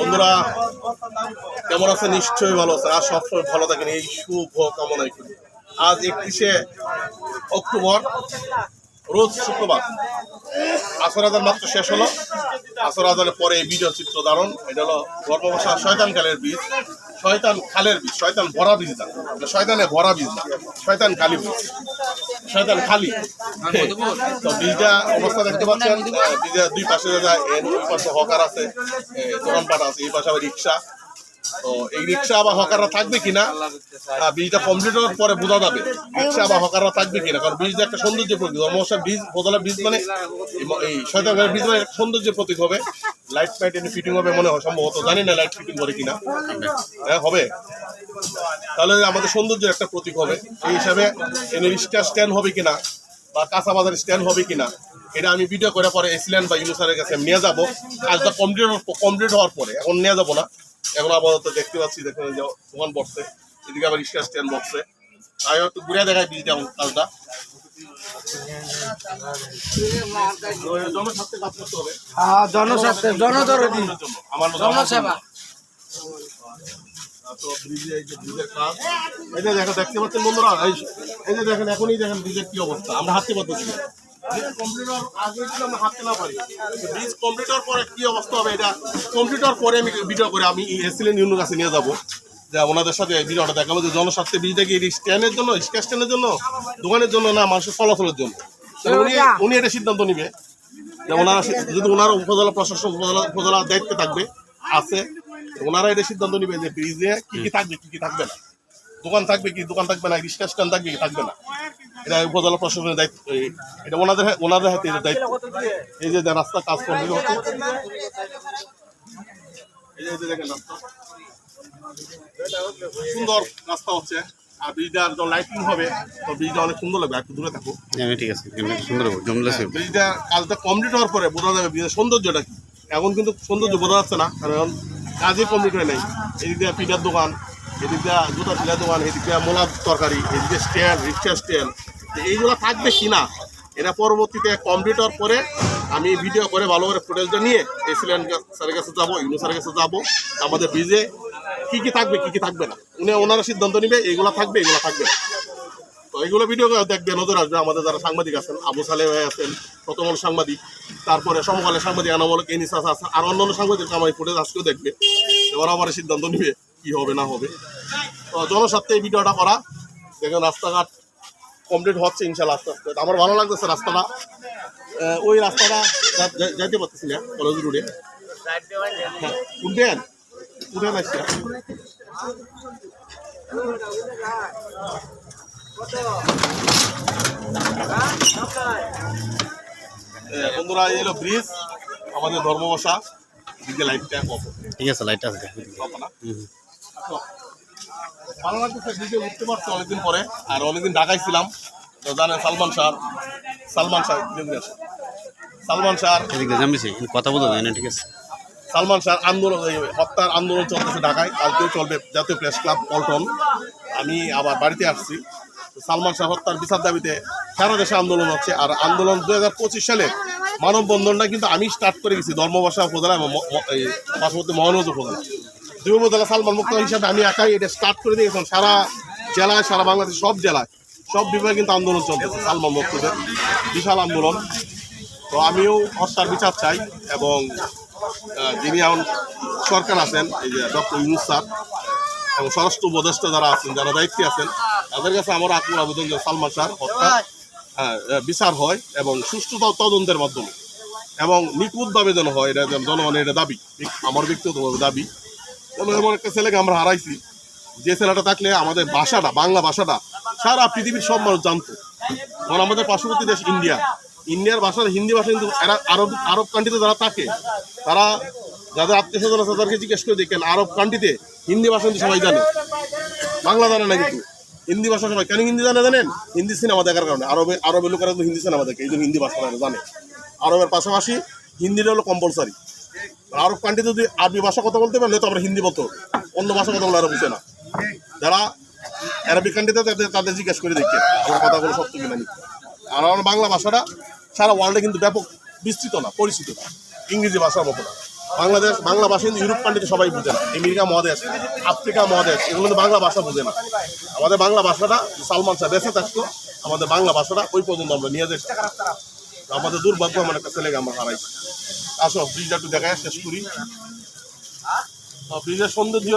বন্ধুরা, কেমন আছে নিশ্চয়ই ভালো আছে আর সবসময় ভালো থাকেন। এই শুভ কামনাই করি আজ একত্রিশে অক্টোবর, রোজ শুক্রবার। আসর আজান মাত্র শেষ হলো। আসর আজানের পরে এই চিত্র ধারণ। এটা হলো গর্ভবাসা শয়তানকালের বীজ। শয়তান খালের বীজ, শয়তান ভরা বীজ না। শয়তানে ভরা বীজ না। শয়তান খালি বীজ। শয়তান খালি। তো বীজটা অবস্থা দেখতে পাচ্ছেন বীজের দুই পাশে দাদা এর পাশে হকার আছে দোকানপাট আছে, এই পাশে রিক্সা। তো এই রিক্সা হকাররা থাকবে কিনা? কমপ্লিট হওয়ার পরে বোঝা যাবে রিক্সা হকাররা থাকবে কিনা, কারণ একটা সৌন্দর্য প্রতীক। মানে এই- মানে একটা প্রতীক হবে। লাইট ফাইট এনে ফিটিং হবে মনে হয়, সম্ভবত জানি না লাইট ফিটিং করে কিনা। হ্যাঁ হবে। তাহলে আমাদের সৌন্দর্যের একটা প্রতীক হবে। সেই হিসাবে এনে রিক্সা স্ট্যান্ড হবে কিনা বা কাঁচা বাজার স্ট্যান্ড হবে কিনা, এটা আমি ভিডিও করে পরে এসিলেন বা ইউনুসারের কাছে নিয়ে যাব। কাজটা কমপ্লিট কমপ্লিট হওয়ার পরে, এখন নিয়ে যাব না। এখন আপাতত দেখতে পাচ্ছি দেখুন দোকান বসছে এদিকে আবার রিক্সা স্ট্যান্ড বসছে তাই একটু ঘুরে দেখাই দিয়েছি এখন কাজটা। জনস্বার্থে কাজ করতে হবে। হ্যাঁ জনস্বার্থে জনদরদি আমার জনসেবা। তো ব্রিজে এই যে ব্রিজের কাজ। এই যে দেখো দেখতে পাচ্ছেন বন্ধুরা এই যে দেখেন এখনই দেখেন ব্রিজের কি অবস্থা। আমরা হাঁটতে পারতেছি। ব্রিজ কমপ্লিট হওয়ার আগে যদি আমরা হাঁটতে না পারি ব্রিজ কমপ্লিট হওয়ার পরে কি অবস্থা হবে এটা কমপ্লিট হওয়ার পরে আমি ভিডিও করে আমি এসিলেন ইউনুর কাছে নিয়ে যাব। যে ওনাদের সাথে ভিডিওটা দেখাবো যে জনস্বার্থে ব্রিজটা কি স্ট্যান্ডের জন্য রিক্সা স্ট্যান্ডের জন্য দোকানের জন্য না মানুষের চলাচলের জন্য? উনি উনি এটা সিদ্ধান্ত নিবে। যে ওনারা যদি ওনারা উপজেলা প্রশাসন উপজেলা উপজেলা দায়িত্বে থাকবে আছে ওনারা এটা সিদ্ধান্ত নিবে যে ব্রিজে কি কি থাকবে কি কি থাকবে না। দোকান থাকবে কি দোকান থাকবে না রিক্সা স্ট্যান্ড থাকবে কি থাকবে না। এটা উপজেলা প্রশাসনের দায়িত্ব এটা ওনাদের ওনাদের হাতে এটা দায়িত্ব। এই যে রাস্তা কাজ এই যে দেখেন রাস্তা। সুন্দর রাস্তা হচ্ছে। আর ব্রিজটা যখন লাইটিং হবে তো ব্রিজটা অনেক সুন্দর লাগবে। একটু দূরে থাকো। হ্যাঁ ঠিক আছে। সুন্দর ব্রিজটা কাজটা কমপ্লিট হওয়ার পরে বোঝা যাবে ব্রিজের সৌন্দর্যটা কি। এখন কিন্তু সৌন্দর্য বোঝা যাচ্ছে না কারণ কাজই কমপ্লিট হয় নাই। এদিক দিয়ে পিঠার দোকান এদিক দিয়ে জুতা পিঠার দোকান এদিক দিয়ে মোলার তরকারি এদিক স্ট্যান্ড রিক্সা স্ট্যান্ড। এইগুলো থাকবে কি না এটা পরবর্তীতে কমপ্লিট হওয়ার পরে আমি ভিডিও করে ভালো করে ফুটেজটা নিয়ে এসিলেন স্যারের কাছে যাব ইউনু স্যারের কাছে যাব, আমাদের ব্রিজে কি কি থাকবে, কি কি থাকবে না। উনি ওনারা সিদ্ধান্ত নিবে, এইগুলো থাকবে এগুলো থাকবে তো এইগুলো ভিডিও দেখবে, নজর আসবে, আমাদের যারা সাংবাদিক আছেন, আবু সালে ভাই আছেন প্রথমল সাংবাদিক, তারপরে সমকালের সাংবাদিক, আনামূলক এনিসাস আছে আর অন্যান্য সাংবাদিক আমার ফুটেজ আজকেও দেখবে। এবার আবার সিদ্ধান্ত নিবে, কি হবে, না হবে। তো জনস্বার্থে এই ভিডিওটা করা। দেখুন রাস্তাঘাট কমপ্লিট হচ্ছে ইনশাল্লাহ আস্তে আস্তে। আমার ভালো লাগতেছে রাস্তাটা। ওই রাস্তাটা যাইতে পারতেছি না কলেজ রোডে। হ্যাঁ উঠবেন? উঠেন আসছে বন্ধুরা এই হলো ব্রিজ আমাদের ধর্মবসা। লাইটটা অফ ঠিক আছে লাইট আছে। ভালো লাগতেছে উঠতে পারছি অনেকদিন পরে আর অনেকদিন ঢাকায় ছিলাম। তো জানেন সালমান শাহ সালমান শাহ সালমান শাহ কথা বলতে না ঠিক আছে। সালমান শাহ আন্দোলন হত্যার আন্দোলন চলতেছে ঢাকায় কালকেও চলবে জাতীয় প্রেস ক্লাব পল্টন। আমি আবার বাড়িতে আসছি। সালমান শাহ হত্যার বিচার দাবিতে সারা দেশে আন্দোলন হচ্ছে আর আন্দোলন দু হাজার পঁচিশ সালে মানববন্ধনটা কিন্তু আমি স্টার্ট করে গেছি ধর্মবাসা উপজেলা এবং পার্শ্ববর্তী মহানগর উপজেলা। উপজেলা সালমান মুক্ত হিসাবে আমি একাই এটা স্টার্ট করে দিয়েছিলাম সারা জেলায় সারা বাংলাদেশ সব জেলায় সব বিভাগে কিন্তু আন্দোলন চলতেছে সালমান মুক্তদের। বিশাল আন্দোলন। তো আমিও হত্যার বিচার চাই এবং যিনি এখন সরকার আছেন এই যে ডক্টর ইউনুস স্যার এবং স্বরাষ্ট্র উপদেষ্টা যারা আছেন যারা দায়িত্বে আছেন তাদের কাছে আমার আকুল আবেদন যে সালমান শাহ হত্যা বিচার হয় এবং সুষ্ঠু তদন্তের মাধ্যমে এবং নিখুঁতভাবে যেন হয় এটা যেন জনগণের এটা দাবি আমার ব্যক্তিগতভাবে দাবি। যেন এমন একটা ছেলেকে আমরা হারাইছি। যে ছেলেটা থাকলে আমাদের ভাষাটা, বাংলা ভাষাটা, সারা পৃথিবীর সব মানুষ জানতো। কারণ আমাদের পার্শ্ববর্তী দেশ ইন্ডিয়া। ইন্ডিয়ার ভাষা হিন্দি ভাষা কিন্তু এরা আরব আরব কান্ট্রিতে যারা থাকে, তারা যাদের আত্মীয় স্বজন আছে, তাদেরকে জিজ্ঞেস করে দেখেন, আরব কান্ট্রিতে হিন্দি ভাষা কিন্তু সবাই জানে। বাংলা জানে না কিন্তু। হিন্দি ভাষা সবাই কেন হিন্দি জানে জানেন? হিন্দি সিনেমা দেখার কারণে। আরবে আরবের লোকেরা কিন্তু হিন্দি সিনেমা দেখে, এই জন্য হিন্দি ভাষা জানে। আরবের পাশাপাশি হিন্দিটা হলো কম্পালসারি আরব কান্ট্রি যদি আরবি ভাষা কথা বলতে পারলে তো আমরা হিন্দি বলতো অন্য ভাষা কথা বলে আরও বুঝে না। যারা অ্যারাবিক কান্ট্রিতে তাদের তাদের জিজ্ঞেস করে দেখে। আমার কথাগুলো সত্য কিনা নি আর আমার বাংলা ভাষাটা সারা ওয়ার্ল্ডে কিন্তু ব্যাপক বিস্তৃত না, পরিচিত না। ইংরেজি ভাষার মতো না। বাংলাদেশ বাংলা ভাষা কিন্তু ইউরোপ কান্ট্রিতে সবাই বুঝে না। আমেরিকা মহাদেশ, আফ্রিকা মহাদেশ, এগুলো কিন্তু বাংলা ভাষা বুঝে না। আমাদের বাংলা ভাষাটা, সালমান শাহ বেঁচে থাকতো, আমাদের বাংলা ভাষাটা ওই পর্যন্ত আমরা নিয়ে যেতে আমাদের দুর্ভাগ্য আমার একটা ছেলেকে আমরা হারাইছি আসো ব্রিজটা একটু দেখায় শেষ করি। ব্রিজের সৌন্দর্য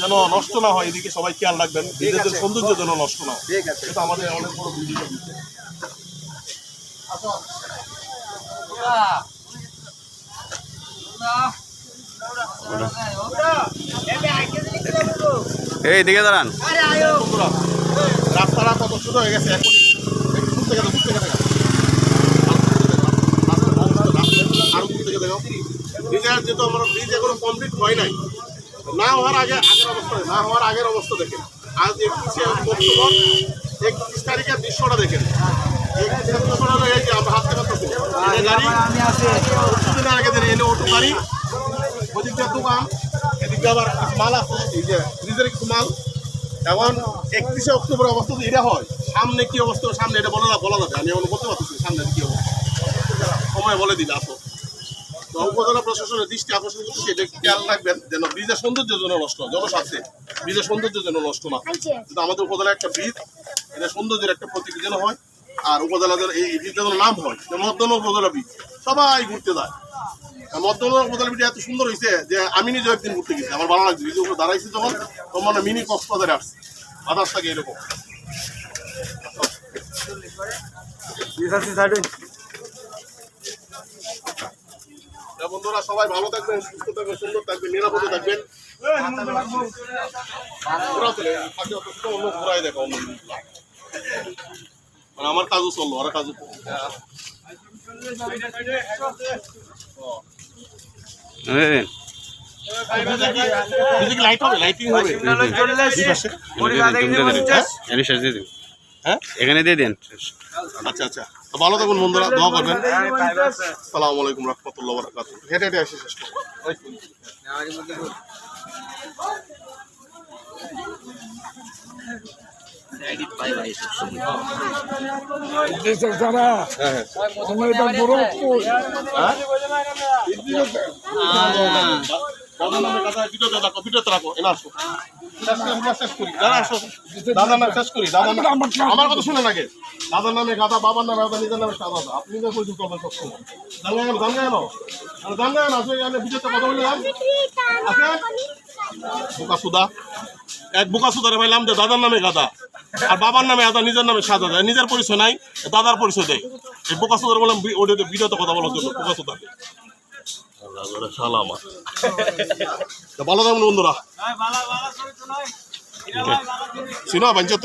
যেন নষ্ট না হয় এদিকে সবাই খেয়াল রাখবেন ব্রিজের সৌন্দর্য যেন নষ্ট না হয়। ঠিক আছে। এটা আমাদের অনেক বড় ব্রিজ এই দিকে দাঁড়ান। রাস্তাটা কত ছোট হয়ে গেছে এখন থেকে থেকে দেখো। রাস্তার অবস্থা, রাস্তার ব্রিজের যেহেতু আমার ব্রিজ এখনও কমপ্লিট হয় নাই। না হওয়ার আগে আগের অবস্থা, না হওয়ার আগের অবস্থা দেখেন। আজ একত্রিশে অক্টোবর, একত্রিশ তারিখের দৃশ্যটা দেখেন। হয়, সামনে কি অবস্থা? সামনে এটা বলা বলা যাবে আমি এখন বলতে পারতেছি সামনে কি অবস্থা। সময় বলে দিলে আসো উপজেলা প্রশাসনের দৃষ্টি আকর্ষণ করতেছি এটা খেয়াল রাখবেন যেন ব্রিজের সৌন্দর্য যেন নষ্ট জনস্বার্থে ব্রিজের সৌন্দর্য যেন নষ্ট না কিন্তু আমাদের উপজেলা একটা ব্রিজ এটা সৌন্দর্যের একটা প্রতীক যেন হয় আর উপজেলাদের এই ব্রিজের যেন নাম হয় মদ্দন উপজেলা ব্রিজ সবাই ঘুরতে যায়। মদ্দন উপজেলা ব্রিজ এত সুন্দর হয়েছে যে আমি নিজে একদিন ঘুরতে গেছি আমার ভালো লাগছে। ব্রিজের উপরে দাঁড়াইছি যখন তখন মানে মিনি কক্সবাজারে আসছে। বাতাস থাকে এরকম তা বন্ধুরা সবাই ভালো থাকবেন সুস্থ থাকবেন সুন্দর থাকবেন নিরাপদে থাকবেন। অন্য ঘোরাই দেখো অন্য মানে আমার কাজও চলল আর কাজও হ্যাঁ এখানে দিয়ে দেন। আচ্ছা আচ্ছা। তো ভালো থাকুন বন্ধুরা দোয়া করবেন। সালামু আলাইকুম রহমতুল্লাহ বারাকাতুহু। হেঁটে হেঁটে এসে শেষ তো। যারা নামে কথা ভিডিওতে রাখো ভিডিওতে রাখো এনে আসো। শেষ করি, আমরা শেষ করি দাদা আসো। দাদার নাম শেষ করি দাদার নাম আমার কথা শুনে নাকি দাদার নামে গাদা বাবার নামে গাদা নিজের নামে সাদা আপনি নিজে পরিচয় করবেন সবসময় জানগা গেল জানগা গেল আর জানগা গেল আসলে এখানে ভিডিওতে কথা বোকা সুদা। এক বোকা সুদারে পাইলাম যে দাদার নামে গাদা আর বাবার নামে আদা নিজের নামে সাদা দেয়। নিজের পরিচয় নাই দাদার পরিচয় দেয়। এই বোকা সুদারে বললাম ভিডিওতে কথা বলার জন্য বোকা সুদাকে। তারপরে সালামা তো ভালো থাকুন বন্ধুরা। চিনো পঞ্চায়েত